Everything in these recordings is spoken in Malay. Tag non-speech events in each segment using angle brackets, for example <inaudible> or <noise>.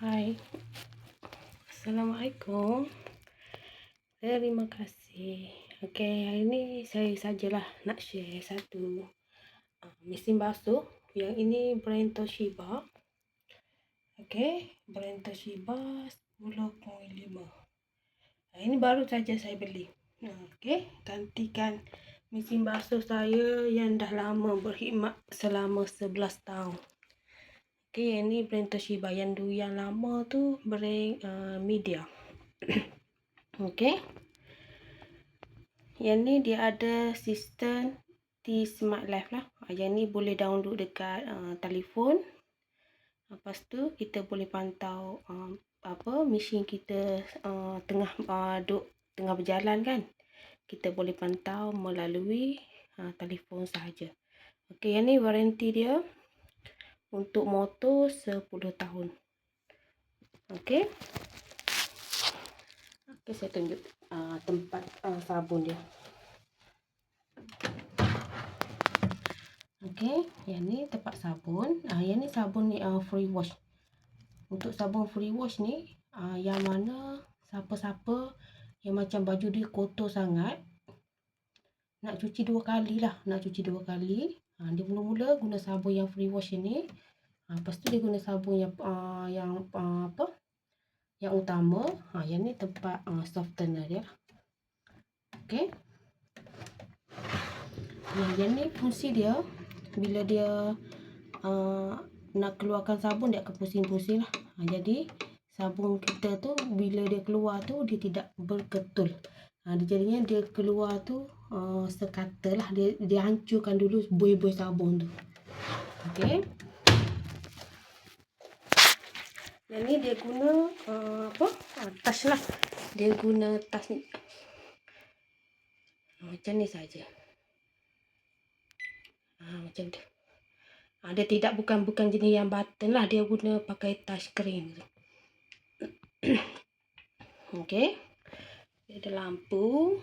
Hai. Assalamualaikum. Terima kasih. Okey, hari ni saya sajalah nak share satu uh, mesin basuh. Yang ini brand Toshiba. Okey, brand Toshiba 10.5. Uh, ini baru saja saya beli. Uh, Okey, gantikan mesin basuh saya yang dah lama berkhidmat selama 11 tahun. Okay, ini brand Toshiba yang dulu yang lama tu brand uh, media. <clears throat> okay. Yang ni dia ada sistem T Smart Life lah. Uh, yang ni boleh download dekat uh, telefon. Lepas tu kita boleh pantau uh, apa mesin kita uh, tengah uh, duk tengah berjalan kan. Kita boleh pantau melalui uh, telefon sahaja. Okey, yang ni waranti dia untuk motor 10 tahun. Okey. Okey, saya tunjuk uh, tempat uh, sabun dia. Okey, yang ni tempat sabun. Ah uh, yang ni sabun ni uh, free wash. Untuk sabun free wash ni uh, yang mana siapa-siapa yang macam baju dia kotor sangat nak cuci dua kali lah nak cuci dua kali Ha, dia mula-mula guna sabun yang free wash ini. Ha, lepas tu dia guna sabun yang uh, yang uh, apa? Yang utama. Ha, yang ni tempat uh, softener dia. Okey. Ya, yang ni fungsi dia bila dia uh, nak keluarkan sabun dia akan pusing-pusing lah. Ha, jadi sabun kita tu bila dia keluar tu dia tidak berketul. Ha, jadinya dia keluar tu uh, sekata lah. Dia, dia hancurkan dulu buih-buih sabun tu. Okay. Yang ni dia guna uh, apa? Uh, tas lah. Dia guna tas ni. Uh, macam ni saja. Uh, macam tu. Uh, dia tidak bukan bukan jenis yang button lah. Dia guna pakai touch screen. okay. Dia ada lampu.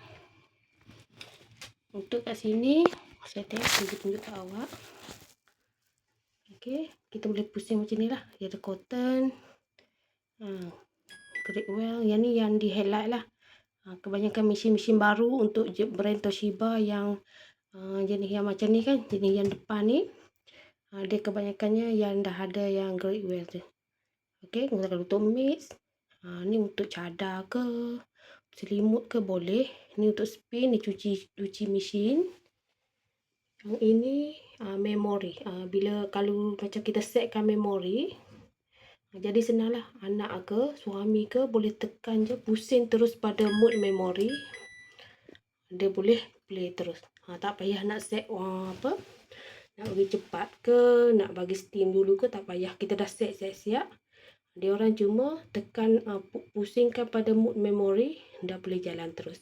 Untuk kat sini, saya tengok tunjuk-tunjuk kat awak. Okey, kita boleh pusing macam ni lah. Dia ada cotton. Ha, great well. Yang ni yang di headlight lah. Ha, kebanyakan mesin-mesin baru untuk brand Toshiba yang uh, jenis yang macam ni kan. Jenis yang depan ni. Ha, dia kebanyakannya yang dah ada yang great well tu. Okey, kalau untuk mix. Ha, ni untuk cadar ke selimut ke boleh. Ni untuk spin ni cuci cuci mesin. Yang ini uh, memori. Uh, bila kalau macam kita setkan memori uh, jadi senanglah. Anak ke suami ke boleh tekan je pusing terus pada mode memori. Dia boleh play terus. Uh, tak payah nak set uh, apa nak bagi cepat ke nak bagi steam dulu ke tak payah. Kita dah set siap-siap orang cuma tekan uh, pusingkan pada mood memory dah boleh jalan terus.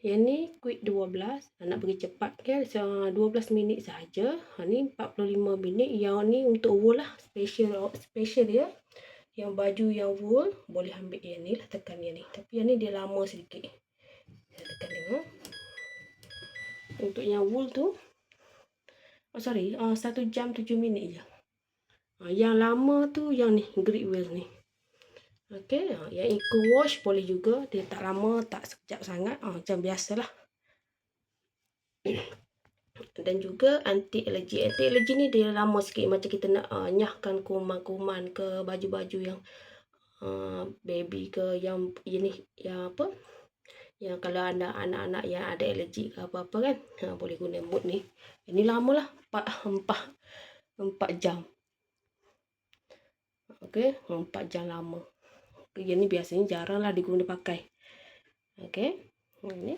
Yang ni quick 12 nak pergi cepat kan so, 12 minit saja. Ha, ni 45 minit. Yang ni untuk wool lah special special dia. Yang baju yang wool boleh ambil yang ni lah tekan yang ni. Tapi yang ni dia lama sedikit. Saya tekan tengok. Untuk yang wool tu oh sorry uh, 1 jam 7 minit je Ha, yang lama tu yang ni grip wheel ni. Okey, ha, yang eco wash boleh juga. Dia tak lama, tak sekejap sangat. Ha, macam biasalah. <clears throat> Dan juga anti alergi. Anti alergi ni dia lama sikit macam kita nak uh, nyahkan kuman-kuman ke baju-baju yang uh, baby ke yang ini yang apa? Yang kalau ada anak-anak yang ada alergi ke apa-apa kan, ha, boleh guna mood ni. Ini lamalah 4 4 4 jam. Okey, 4 jam lama. Okay, yang ni biasanya jaranglah diguna pakai. Okey. Ini.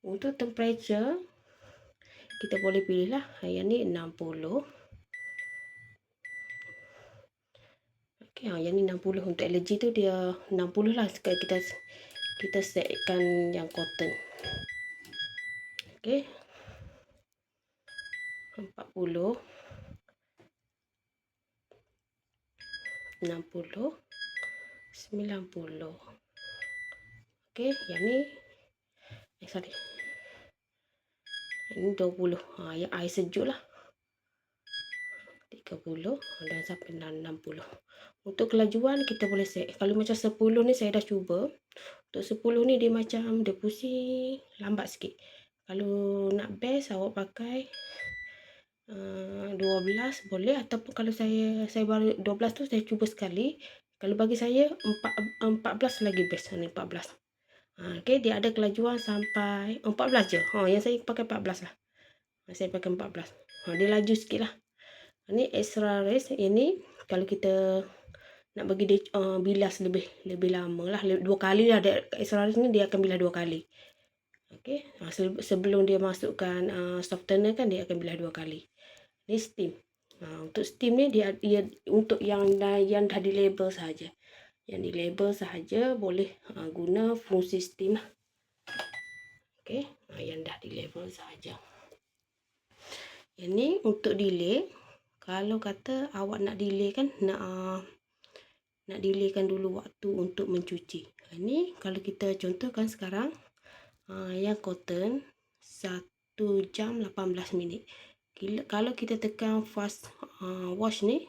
Untuk temperature kita boleh pilih lah. Yang ni 60. Okey, ha, yang ni 60 untuk alergi tu dia 60 lah sekali kita kita setkan yang cotton. Okey. 40 60 90 okey yang ni eh sorry ini 20 ha yang air sejuk lah 30 dan sampai 60. Untuk kelajuan kita boleh set. Kalau macam 10 ni saya dah cuba. Untuk 10 ni dia macam dia pusing lambat sikit. Kalau nak best awak pakai 12 boleh ataupun kalau saya saya baru 12 tu saya cuba sekali. Kalau bagi saya 4, 14 lagi best ni 14. Ha, okay, dia ada kelajuan sampai 14 je. Ha, yang saya pakai 14 lah. Ha, saya pakai 14. Ha, dia laju sikit lah. Ini extra race. Ini kalau kita nak bagi dia uh, bilas lebih lebih lama lah. Dua kali lah. Extra race ni dia akan bilas dua kali. Okay. Ha, sebelum dia masukkan uh, softener kan dia akan bilas dua kali. Ini steam. Ha, untuk steam ni dia, dia untuk yang yang dah di label saja yang di label sahaja boleh uh, guna fungsi steam lah. Okey, uh, yang dah di label sahaja. Ini untuk delay. Kalau kata awak nak delay kan nak nak delaykan dulu waktu untuk mencuci. Ini kalau kita contohkan sekarang uh, yang cotton 1 jam 18 minit. Kalau kita tekan fast uh, wash ni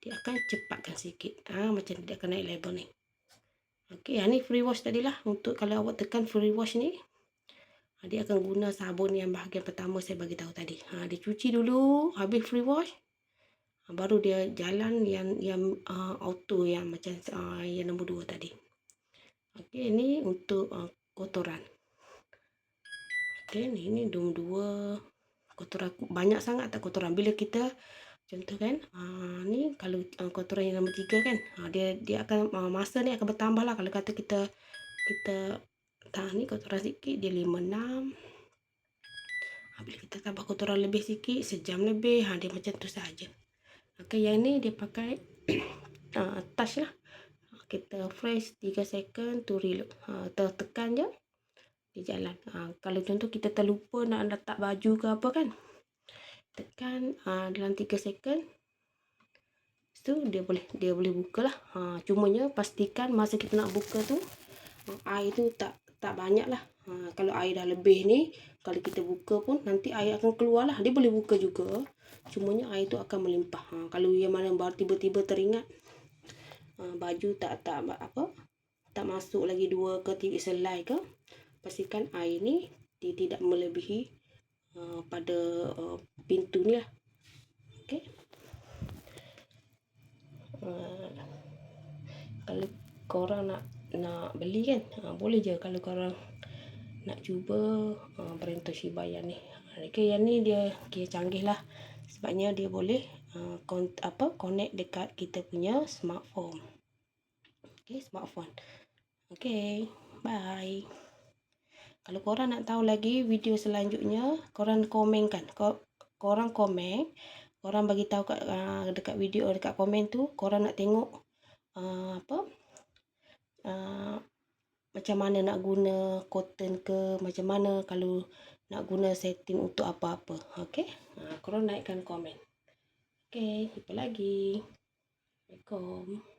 dia akan cepatkan sikit. Ha, macam dia akan naik level ni. Okey, yang ni free wash tadi lah. Untuk kalau awak tekan free wash ni, ha, dia akan guna sabun yang bahagian pertama saya bagi tahu tadi. Ha, dia cuci dulu, habis free wash. Baru dia jalan yang yang uh, auto yang macam uh, yang nombor dua tadi. Okey, ini untuk uh, kotoran. Okey, ni ni dum dua kotoran banyak sangat tak kotoran bila kita Contoh kan, uh, ni kalau uh, kotoran yang nombor tiga kan, uh, dia dia akan uh, masa ni akan bertambah lah kalau kata kita kita tak ni kotoran sikit dia lima enam. Bila kita tambah kotoran lebih sikit, sejam lebih, ha, dia macam tu saja. Okay, yang ni dia pakai uh, <coughs> touch lah. Kita fresh 3 second to reload. Uh, tekan je, dia jalan. Uh, kalau contoh kita terlupa nak letak baju ke apa kan, tekan uh, dalam 3 second. Tu dia boleh dia boleh buka lah. Ha, cumanya pastikan masa kita nak buka tu uh, air tu tak tak banyak lah. Ha, kalau air dah lebih ni kalau kita buka pun nanti air akan keluar lah. Dia boleh buka juga. Cumanya air tu akan melimpah. Ha, kalau yang mana baru tiba-tiba teringat uh, baju tak tak apa tak masuk lagi dua ke tiga selai ke pastikan air ni dia tidak melebihi uh, pada uh, pintu ni lah. Okay. Uh, kalau korang nak nak beli kan, uh, boleh je kalau korang nak cuba uh, brand Toshiba yang ni. Okay, yang ni dia okay, canggih lah. Sebabnya dia boleh uh, apa connect dekat kita punya smartphone. Okay, smartphone. Okay, bye. Kalau korang nak tahu lagi video selanjutnya, korang komen kan. Korang komen, korang bagi tahu kat uh, dekat video dekat komen tu, korang nak tengok uh, apa? Uh, macam mana nak guna cotton ke, macam mana kalau nak guna setting untuk apa-apa. Okey? Uh, korang naikkan komen. Okey, jumpa lagi. Assalamualaikum.